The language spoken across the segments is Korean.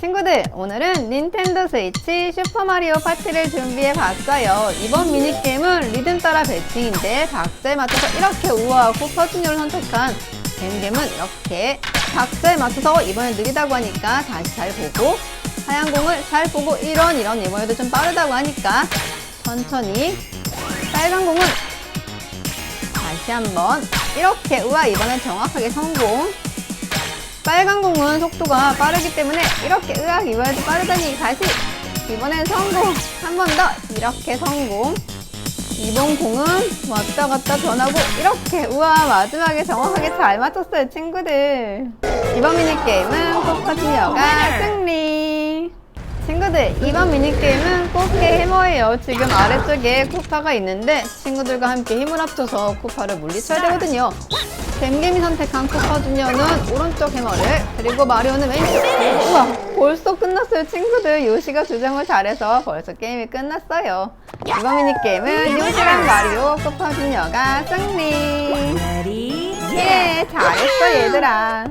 친구들, 오늘은 닌텐도 스위치 슈퍼마리오 파티를 준비해 봤어요. 이번 미니게임은 리듬 따라 배칭인데 박자에 맞춰서 이렇게 우아하고 퍼준율을 선택한 겜겜은 이렇게 박자에 맞춰서 이번에 느리다고 하니까 다시 잘 보고 하얀 공을 잘 보고 이런 이런 이번에도 좀 빠르다고 하니까 천천히 빨간 공은 다시 한번 이렇게 우아 이번엔 정확하게 성공 빨간 공은 속도가 빠르기 때문에 이렇게 으악 이번에도 빠르다니 다시 이번엔 성공. 한 번 더. 이렇게 성공. 이번 공은 왔다 갔다 변하고 이렇게 우와 마지막에 정확하게 잘 맞췄어요 친구들. 이번 미니게임은 코커즈녀가 승리. 친구들 이번 미니게임은 꽃게 해머예요. 지금 아래쪽에 쿠파가 있는데 친구들과 함께 힘을 합쳐서 쿠파를 물리쳐야 되거든요. 뱀개미 선택한 쿠파 주니어는 오른쪽 해머를 그리고 마리오는 왼쪽. 우와 벌써 끝났어요 친구들. 요시가 조정을 잘해서 벌써 게임이 끝났어요. 이번 미니게임은 요시랑 마리오 쿠파 주니어가 승리. 예 잘했어 얘들아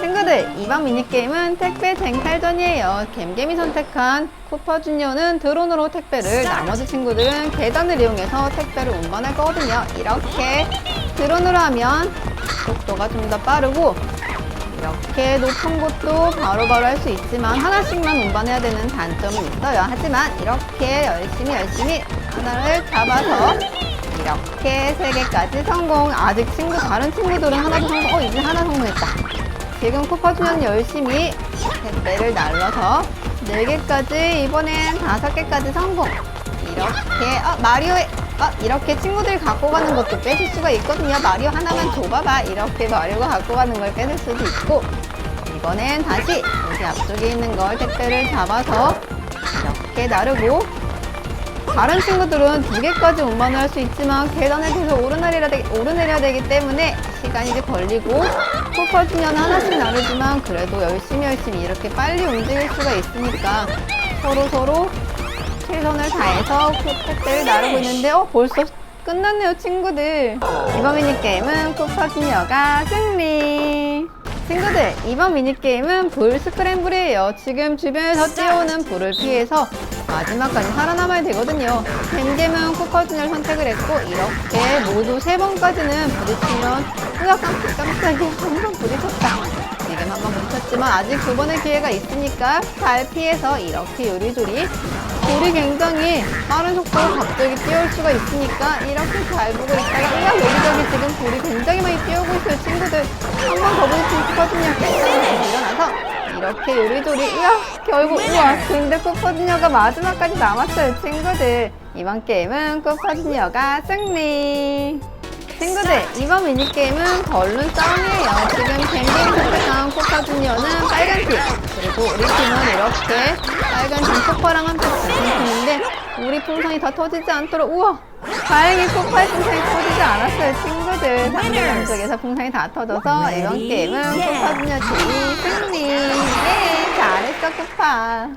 친구들 이번 미니게임은 택배 쟁탈전이에요. 겜겜이 선택한 쿠퍼 주니어는 드론으로 택배를 나머지 친구들은 계단을 이용해서 택배를 운반할 거거든요. 이렇게 드론으로 하면 속도가 좀 더 빠르고 이렇게 높은 곳도 바로바로 할 수 있지만 하나씩만 운반해야 되는 단점은 있어요. 하지만 이렇게 열심히 열심히 하나를 잡아서 이렇게 세 개까지 성공. 아직 친구 다른 친구들은 하나도 성공 어 이제 하나 성공했다 지금 코파주는 열심히 택배를 날려서 4개까지 이번엔 5개까지 성공. 이렇게 어 마리오의 어 이렇게 친구들 갖고 가는 것도 뺏을 수가 있거든요. 마리오 하나만 줘봐봐. 이렇게 마리오가 갖고 가는 걸 뺏을 수도 있고. 이번엔 다시 여기 앞쪽에 있는 걸 택배를 잡아서 이렇게 나르고 다른 친구들은 두 개까지 운반을 할 수 있지만 계단을 계속 오르내려야, 되기, 오르내려야 되기 때문에 시간이 이제 걸리고 코퍼주면 하나씩 나르지만 그래도 열심히 열심히 이렇게 빨리 움직일 수가 있으니까 서로 서로 최선을 다해서 택배를 나르고 있는데 어 벌써 끝났네요 친구들. 이번 미니게임은 코퍼 주니어가 승리 친구들 이번 미니게임은 불 스크램블이에요. 지금 주변에서 뛰어오는 불을 피해서 마지막까지 살아남아야 되거든요. 뱀겜은 코커진을 선택을 했고 이렇게 모두 세 번까지는 부딪히면 으악 깜짝 깜짝이야. 한번 부딪혔다. 지금 한번 부딪혔지만 아직 두 번의 기회가 있으니까 잘 피해서 이렇게 요리조리. 불이 굉장히 빠른 속도로 갑자기 뛰어올 수가 있으니까 이렇게 잘 보고 있다가 으악! 여기저기 지금 불이 굉장히 많이 친구들 한 번더 부딪히면 코커진이 괜찮아서 일어나서 이렇게 요리조리 으악 결국 우와 근데 코퍼주니어가 마지막까지 남았어요 친구들. 이번 게임은 코퍼주니어가 승리. 친구들 이번 미니게임은 벌룬 싸움이에요. 지금 뱅뱅이 선택한 코퍼주니어는 빨간 팀 그리고 우리 팀은 이렇게 빨간 팀 코퍼랑 함께 같은 팀인데 우리 풍선이 다 터지지 않도록 우와! 다행히 코퍼의 풍선이 터지지 않았어요 친구들. 상대 쪽에서 풍선이 다 터져서 이번 게임은 코퍼주니어 팀이 승리. 예 잘했어 코파.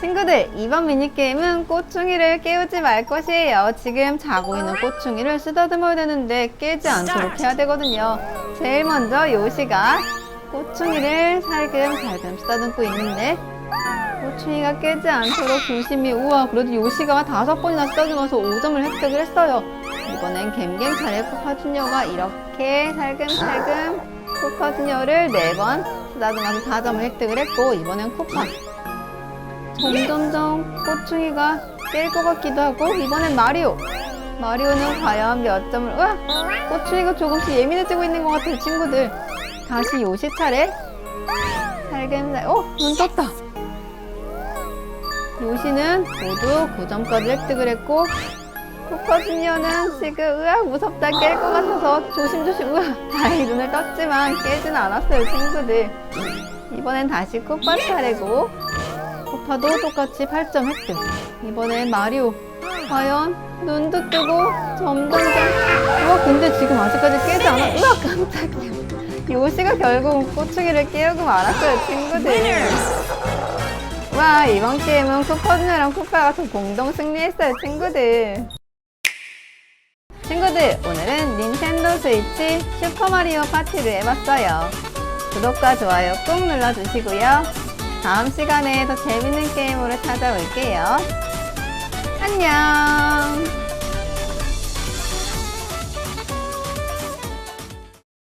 친구들 이번 미니게임은 꼬충이를 깨우지 말 것이에요. 지금 자고 있는 꼬충이를 쓰다듬어야 되는데 깨지 않도록 해야 되거든요. 제일 먼저 요시가 꼬충이를 살금살금 쓰다듬고 있는데 꼬충이가 깨지 않도록 조심히 우와 그래도 요시가 다섯 번이나 쓰다듬어서 5점을 획득을 했어요. 이번엔 갬갬 차례 코파주녀가 이렇게 살금살금 코파주녀를 4번 쓰다듬어서 4점을 획득을 했고 이번엔 코파 점점점 꼬충이가 깰 것 같기도 하고 이번엔 마리오. 마리오는 과연 몇 점을 으아 꼬충이가 조금씩 예민해지고 있는 것 같아요 친구들 다시 요시 차례 살금살 어 눈 떴다. 요시는 모두 9점까지 획득을 했고 코커주니어는 지금 으악 무섭다 깰 것 같아서 조심조심. 으악 다행히 눈을 떴지만 깨지는 않았어요 친구들. 이번엔 다시 코파 차례고 코파도 똑같이 8점 획득. 이번엔 마리오. 과연 눈도 뜨고 점점점 우와 근데 지금 아직까지 깨지 않아? 으악 깜짝이야 요시가 결국 꼬충이를 깨우고 말았어요 친구들 와 이번 게임은 쿠퍼주니어랑 쿠파가 더 공동 승리했어요 친구들 친구들 오늘은 닌텐도 스위치 슈퍼마리오 파티를 해봤어요 구독과 좋아요 꾹 눌러주시고요 다음 시간에 더 재밌는 게임으로 찾아올게요. 안녕!